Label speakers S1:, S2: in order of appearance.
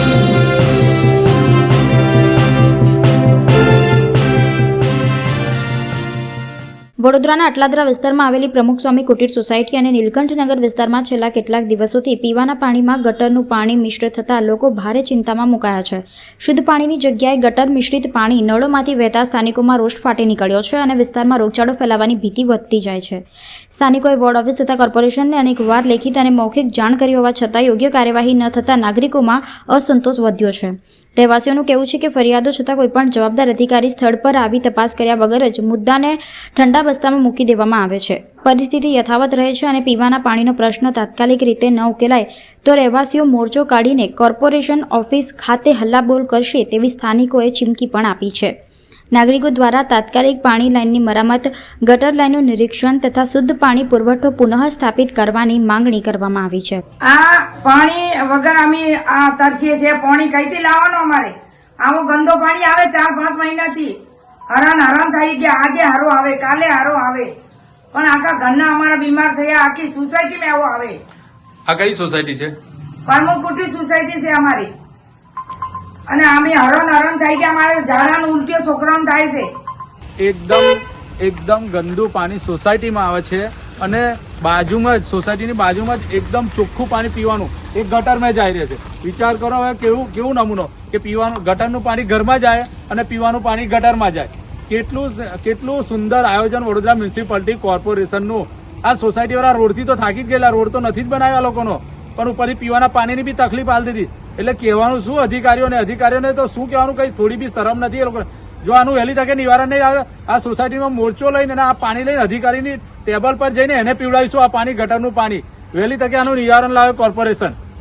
S1: Thank you. વડોદરાના અટલાદરા વિસ્તારમાં આવેલી પ્રમુખ સ્વામી કુટીર સોસાયટી અને નીલકંઠનગર વિસ્તારમાં છેલ્લા કેટલાક દિવસોથી પીવાના પાણીમાં ગટરનું પાણી મિશ્ર થતાં લોકો ભારે ચિંતામાં મુકાયા છે. શુદ્ધ પાણીની જગ્યાએ ગટર મિશ્રિત પાણી નળોમાંથી વહેતા સ્થાનિકોમાં રોષ ફાટી નીકળ્યો છે અને વિસ્તારમાં રોગચાળો ફેલાવાની ભીતિ વધતી જાય છે. સ્થાનિકોએ વોર્ડ ઓફિસ તથા કોર્પોરેશનને અનેકવાર લેખિત અને મૌખિક જાણ કરી હોવા છતાં યોગ્ય કાર્યવાહી ન થતાં નાગરિકોમાં અસંતોષ વધ્યો છે. રહેવાસીઓનું કહેવું છે કે ફરિયાદો છતાં કોઈપણ જવાબદાર અધિકારી સ્થળ પર આવી તપાસ કર્યા વગર જ મુદ્દાને ઠંડા બસ્તામાં મૂકી દેવામાં આવે છે. પરિસ્થિતિ યથાવત રહે છે અને પીવાના પાણીનો પ્રશ્ન તાત્કાલિક રીતે ન ઉકેલાય તો રહેવાસીઓ મોરચો કાઢીને કોર્પોરેશન ઓફિસ ખાતે હલ્લાબોલ કરશે તેવી સ્થાનિકોએ ચીમકી પણ આપી છે. નાગરિકો દ્વારા તાત્કાલિક પાણી લાઇનની મરામત ગટર લાઇનનું નિરીક્ષણ તથા શુદ્ધ પાણી પુરવઠો પુનઃ સ્થાપિત કરવાની માંગણી કરવામાં આવી છે.
S2: આ પાણી વગર અમે આ તરસીએ છીએ. પાણી કઈથી લાવવાનું અમારે? આવું ગંદો પાણી આવે ચાર પાંચ મહિનાથી. હરણ હરણ થઈ ગયા આજે હારો આવે કાલે હારો આવે. પણ આખા ઘરના અમારા બીમાર થયા. આખી સોસાયટીમાં આવો આવે.
S3: આ કઈ સોસાયટી છે?
S2: પરમુખ કુટી સોસાયટી છે અમારી. અને અમે હરણ હરણ થઈ ગયા અમારે ઝાડાનું ઉલટીઓ છોકરાઓને થાય છે.
S4: એકદમ એકદમ ગંદુ પાણી સોસાયટીમાં આવે છે અને બાજુમાં જ, સોસાયટીની બાજુમાં જ એકદમ ચોખ્ખું પાણી પીવાનું. એક ગટરમાં જાય રહે છે. વિચાર કરો હવે કેવું કેવું નમૂનો? કે પીવાનું, ગટરનું પાણી ઘરમાં જાય અને પીવાનું પાણી ગટરમાં જાય. કેટલું કેટલું સુંદર આયોજન વડોદરા મ્યુનિસિપાલિટી કોર્પોરેશનનું. આ સોસાયટીવાળા રોડથી તો થાકી જ ગયેલા, રોડ તો નથી જ બનાવ્યા લોકોનો. પણ ઉપરથી પીવાના પાણીની બી તકલીફ હાલ દીધી. એટલે કહેવાનું શું અધિકારીઓને અધિકારીઓને તો શું કહેવાનું? કઈ થોડી બી શરમ નથી એ લોકો. જો આનું વહેલી તકે નિવારણ નહીં આ સોસાયટીમાં મોરચો લઈને અને આ પાણી લઈને અધિકારીની ટેબલ પર જઈને એને પીવડાવીશું આ પાણી, ગટરનું પાણી. વહેલી તકે આનું નિવારણ લાવે કોર્પોરેશન.